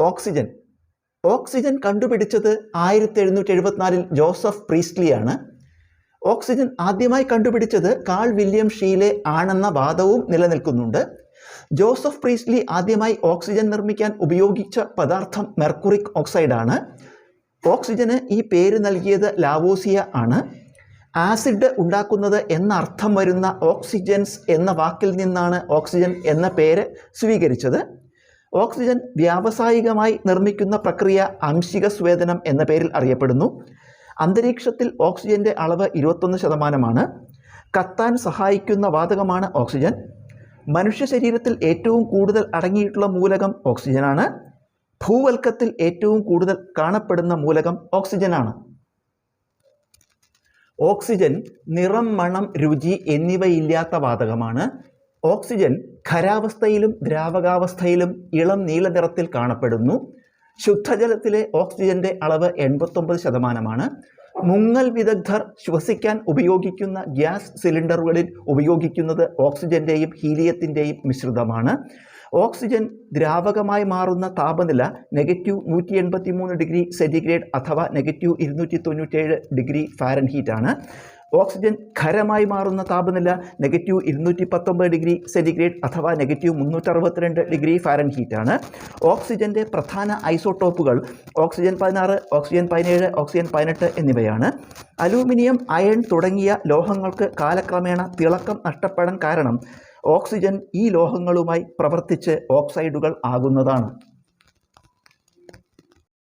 Oxygen. Oxygen കണ്ടുപിടിച്ചത് ആയിരത്തി എഴുന്നൂറ്റി എഴുപത്തിനാലിൽ ജോസഫ് പ്രീസ്ലിയാണ് ഓക്സിജൻ ആദ്യമായി കണ്ടുപിടിച്ചത് കാൾ വില്യം ഷീലെ ആണെന്ന വാദവും നിലനിൽക്കുന്നുണ്ട്. ജോസഫ് പ്രീസ്റ്റ്ലി ആദ്യമായി ഓക്സിജൻ നിർമ്മിക്കാൻ ഉപയോഗിച്ച പദാർത്ഥം മെർക്കുറിക് ഓക്സൈഡാണ്. ഓക്സിജന് ഈ പേര് നൽകിയത് ലാവോസിയ ആണ്. ആസിഡ് ഉണ്ടാക്കുന്നത് എന്ന അർത്ഥം വരുന്ന ഓക്സിജൻസ് എന്ന വാക്കിൽ നിന്നാണ് ഓക്സിജൻ എന്ന പേര് സ്വീകരിച്ചത്. ഓക്സിജൻ വ്യാവസായികമായി നിർമ്മിക്കുന്ന പ്രക്രിയ അംശിക സ്വേദനം എന്ന പേരിൽ അറിയപ്പെടുന്നു. അന്തരീക്ഷത്തിൽ ഓക്സിജന്റെ അളവ് ഇരുപത്തൊന്ന് ശതമാനമാണ്. കത്താൻ സഹായിക്കുന്ന വാതകമാണ് ഓക്സിജൻ. മനുഷ്യ ശരീരത്തിൽ ഏറ്റവും കൂടുതൽ അടങ്ങിയിട്ടുള്ള മൂലകം ഓക്സിജനാണ്. ഭൂവൽക്കത്തിൽ ഏറ്റവും കൂടുതൽ കാണപ്പെടുന്ന മൂലകം ഓക്സിജനാണ്. ഓക്സിജൻ നിറം മണം രുചി എന്നിവയില്ലാത്ത വാതകമാണ്. ഓക്സിജൻ ഖരാവസ്ഥയിലും ദ്രാവകാവസ്ഥയിലും ഇളം നീല നിറത്തിൽ കാണപ്പെടുന്നു. ശുദ്ധജലത്തിലെ ഓക്സിജന്റെ അളവ് എൺപത്തൊമ്പത് ശതമാനമാണ്. മുങ്ങൽ വിദഗ്ധർ ശ്വസിക്കാൻ ഉപയോഗിക്കുന്ന ഗ്യാസ് സിലിണ്ടറുകളിൽ ഉപയോഗിക്കുന്നത് ഓക്സിജന്റെയും ഹീലിയത്തിന്റെയും മിശ്രിതമാണ്. ഓക്സിജൻ ദ്രാവകമായി മാറുന്ന താപനില നെഗറ്റീവ് നൂറ്റി എൺപത്തി മൂന്ന് ഡിഗ്രി സെന്റിഗ്രേഡ് അഥവാ നെഗറ്റീവ് ഇരുന്നൂറ്റി തൊണ്ണൂറ്റേഴ് ഡിഗ്രി ഫാരൻഹീറ്റ് ആണ് ഓക്സിജൻ ഖരമായി മാറുന്ന താപനില നെഗറ്റീവ് ഇരുന്നൂറ്റി പത്തൊമ്പത് ഡിഗ്രി സെന്റിഗ്രേഡ് അഥവാ നെഗറ്റീവ് മുന്നൂറ്ററുപത്തിരണ്ട് ഡിഗ്രി ഫാരൻഹീറ്റ് ആണ്. ഓക്സിജന്റെ പ്രധാന ഐസോടോപ്പുകൾ ഓക്സിജൻ പതിനാറ് ഓക്സിജൻ പതിനേഴ് ഓക്സിജൻ പതിനെട്ട് എന്നിവയാണ്. അലൂമിനിയം അയൺ തുടങ്ങിയ ലോഹങ്ങൾക്ക് കാലക്രമേണ തിളക്കം നഷ്ടപ്പെടാൻ കാരണം ഓക്സിജൻ ഈ ലോഹങ്ങളുമായി പ്രവർത്തിച്ച് ഓക്സൈഡുകൾ ആകുന്നതാണ്.